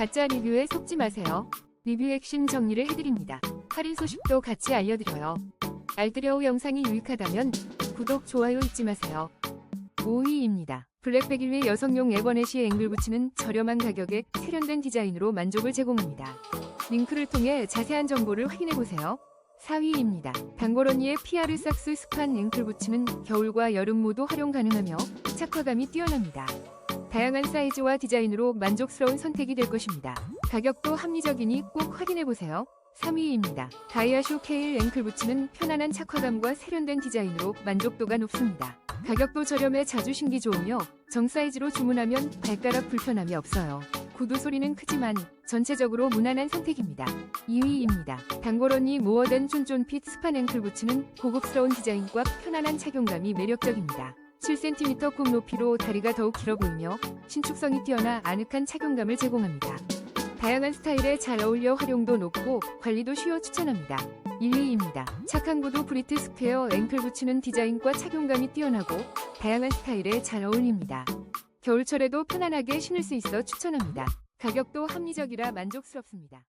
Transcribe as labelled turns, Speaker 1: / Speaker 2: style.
Speaker 1: 가짜 리뷰에 속지 마세요. 리뷰 핵심 정리를 해드립니다. 할인 소식도 같이 알려드려요. 알뜰여우 영상이 유익하다면 구독, 좋아요 잊지 마세요. 5위입니다. 블랙 100일 여성용 에버넷이 앵글 붙이는 저렴한 가격에 세련된 디자인으로 만족을 제공합니다. 링크를 통해 자세한 정보를 확인해보세요. 4위입니다. 단골 언니의 PR 삭스 스판 앵클 붙이는 겨울과 여름 모두 활용 가능하며 착화감이 뛰어납니다. 다양한 사이즈와 디자인으로 만족스러운 선택이 될 것입니다. 가격도 합리적이니 꼭 확인해보세요. 3위입니다. 다이아쇼 케일 앵클 붙이는 편안한 착화감과 세련된 디자인으로 만족도가 높습니다. 가격도 저렴해 자주 신기 좋으며 정 사이즈로 주문하면 발가락 불편함이 없어요. 구두 소리는 크지만 전체적으로 무난한 선택입니다. 2위입니다. 단골 언니 모어된 쫀쫀핏 스판 앵클 붙이는 고급스러운 디자인과 편안한 착용감이 매력적입니다. 7cm 굽 높이로 다리가 더욱 길어 보이며 신축성이 뛰어나 아늑한 착용감을 제공합니다. 다양한 스타일에 잘 어울려 활용도 높고 관리도 쉬워 추천합니다. 1위입니다. 착한 구두 브리트 스퀘어 앵클 붙이는 디자인과 착용감이 뛰어나고 다양한 스타일에 잘 어울립니다. 겨울철에도 편안하게 신을 수 있어 추천합니다. 가격도 합리적이라 만족스럽습니다.